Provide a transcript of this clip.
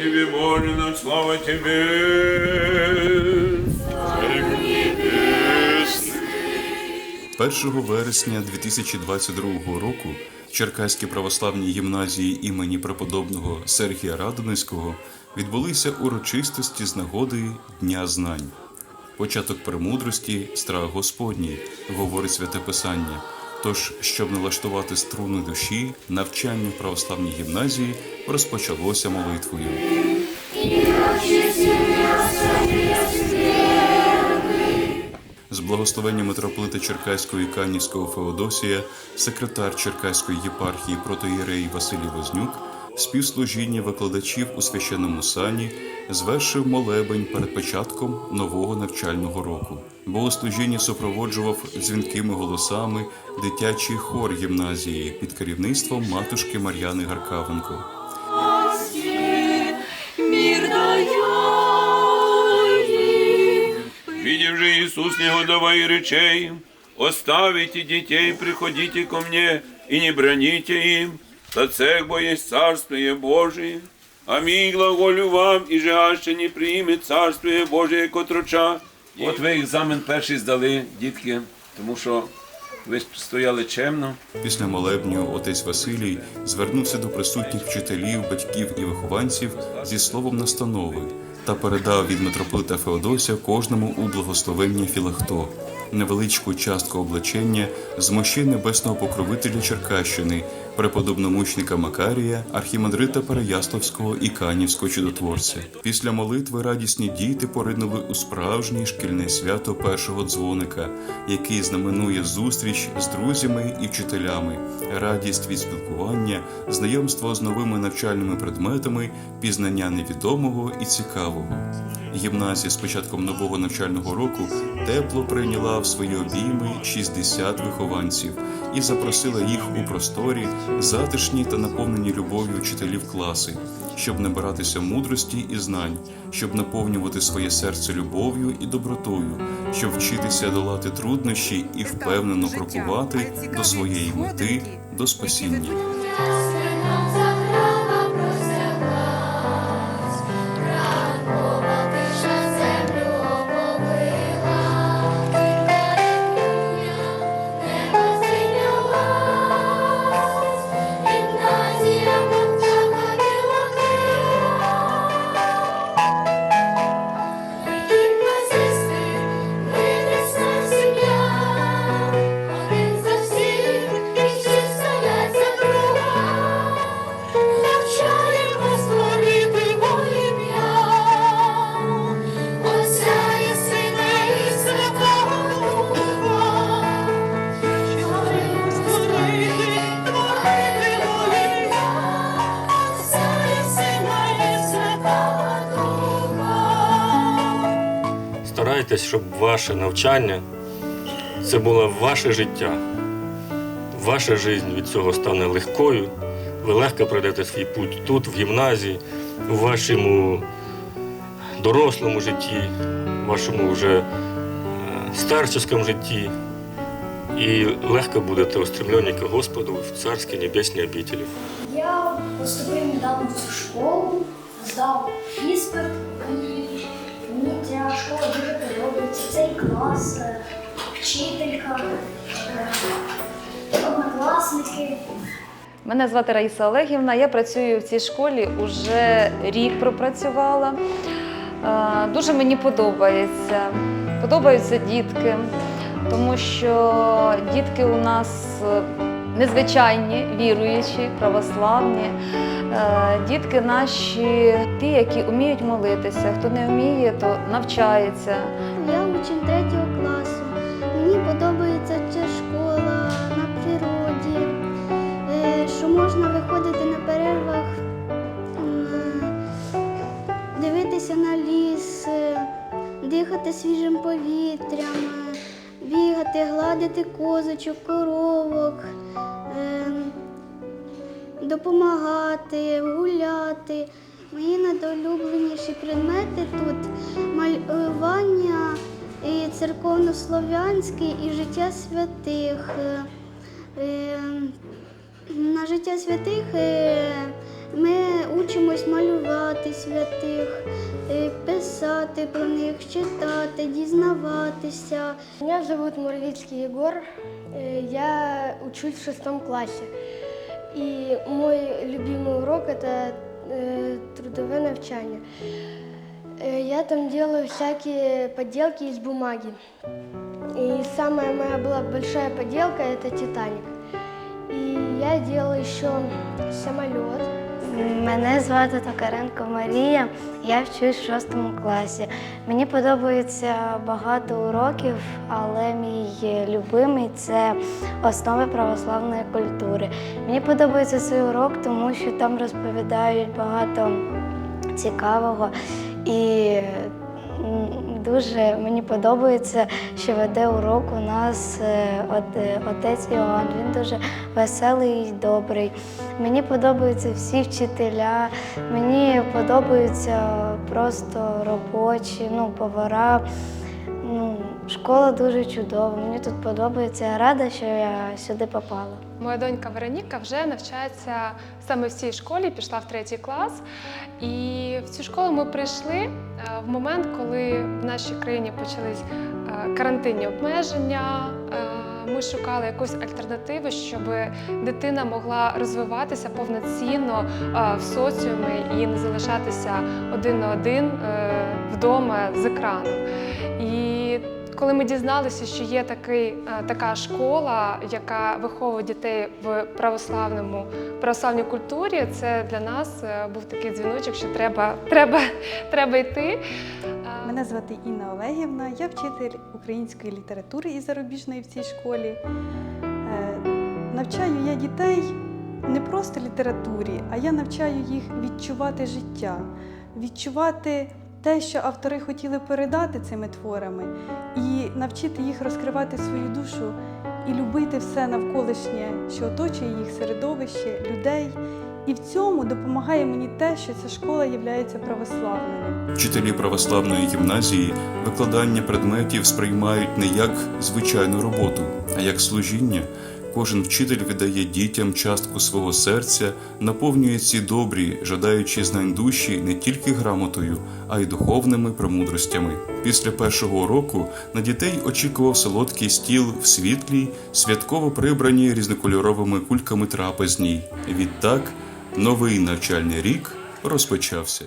Тебе, Боже, слава Тебе. Царю 1 вересня 2022 року в Черкаській православній гімназії імені преподобного Сергія Радонецького відбулися урочистості з нагоди Дня знань. Початок премудрості страх Господній, говорить святе Писання. Тож, щоб налаштувати струни душі, навчання в православній гімназії розпочалося молитвою. З благословення митрополита Черкаського і Канівського Феодосія, секретар Черкаської єпархії протоєрей Василій Вознюк, співслужіння викладачів у священному сані звершив молебень перед початком нового навчального року. Богослужіння супроводжував дзвінкими голосами дитячий хор гімназії під керівництвом матушки Мар'яни Гаркавенко. Видев же Иисус негодовая речей, оставите детей, приходите ко мне и не броните им, та церква есть Царствие Божие. Аминь, глаголю вам, і же аще не прийме Царствие Божие котроча. От ви екзамен перший здали, дітки, тому що ви стояли чемно. Після молебню отець Василій звернувся до присутніх вчителів, батьків і вихованців зі словом настанови та передав від митрополита Феодосія кожному у благословення філахто, невеличку частку облачення з мощей небесного покровителя Черкащини, преподобномучника Макарія, архімандрита Переяславського і Канівського чудотворця. Після молитви радісні діти поринули у справжнє шкільне свято першого дзвоника, який знаменує зустріч з друзями і вчителями, радість від спілкування, знайомство з новими навчальними предметами, пізнання невідомого і цікавого. Гімназія з початком нового навчального року тепло прийняла в свої обійми 60 вихованців і запросила їх у просторі, затишні та наповнені любов'ю вчителів класи, щоб набиратися мудрості і знань, щоб наповнювати своє серце любов'ю і добротою, щоб вчитися долати труднощі і впевнено крокувати до своєї мети, до спасіння. Старайтесь, щоб ваше навчання це було ваше життя. Ваша життя від цього стане легкою. Ви легко пройдете свій путь тут, в гімназії, у вашому дорослому житті, в вашому вже е, старческому житті. І легко будете устремлені к Господу в царські небесні обителі. Я поступив недавно в цю школу, здав іспит, і мені ця школа дуже подобається. Цей клас, е, вчителька, е, однокласники. Мене звати Раїса Олегівна. Я працюю в цій школі уже рік пропрацювала. Е, Дуже мені подобається. Подобаються дітки, тому що дітки у нас незвичайні, віруючі, православні. Е, Дітки наші, ті, які вміють молитися. Хто не вміє, то навчається. Я учень третього бігати, гладити козочок, коровок, е, допомагати, гуляти. Мої найдолюбленіші предмети тут малювання і церковнослов'янське, і життя святих. Е, На життя святих е, Ми учимось малювати святих, е, писати про них, читати, дізнаватися. Меня зовут Муравицкий Егор. Э, Я учусь в шестом классе. И мой любимый урок это э, трудовое навчание. Э, Я там делаю всякие поделки из бумаги. И самая моя была большая поделка это Титаник. И я делаю еще самолет. Мене звати Токаренко Марія, я вчусь в шостому класі. Мені подобається багато уроків, але мій любимий це основи православної культури. Мені подобається цей урок, тому що там розповідають багато цікавого і дуже мені подобається, що веде урок у нас е, е, отець Іоанн. Він дуже веселий і добрий. Мені подобаються всі вчителя, мені подобаються просто робочі, ну, повара. Школа дуже чудова, мені тут подобається. Я рада, що я сюди попала. Моя донька Вероніка вже навчається саме в цій школі, пішла в третій клас. І в цю школу ми прийшли е, в момент, коли в нашій країні почались е, карантинні обмеження. Е, Ми шукали якусь альтернативу, щоб дитина могла розвиватися повноцінно в соціумі і не залишатися один на один вдома з екраном. І коли ми дізналися, що є такий, е, така школа, яка виховує дітей в православному православній культурі, це для нас е, був такий дзвіночок, що треба, треба, треба йти. Е, Мене звати Інна Олегівна, я вчитель української літератури і зарубіжної в цій школі. Навчаю я дітей не просто літературі, а я навчаю їх відчувати життя, відчувати те, що автори хотіли передати цими творами, і навчити їх розкривати свою душу і любити все навколишнє, що оточує їх середовище, людей. І в цьому допомагає мені те, що ця школа є православною. Вчителі православної гімназії викладання предметів сприймають не як звичайну роботу, а як служіння. Кожен вчитель віддає дітям частку свого серця, наповнює ці добрі, жадаючи знань душі не тільки грамотою, а й духовними премудростями. Після першого уроку на дітей очікував солодкий стіл в світлій, святково прибраній різнокольоровими кульками трапезній. Відтак новий навчальний рік розпочався.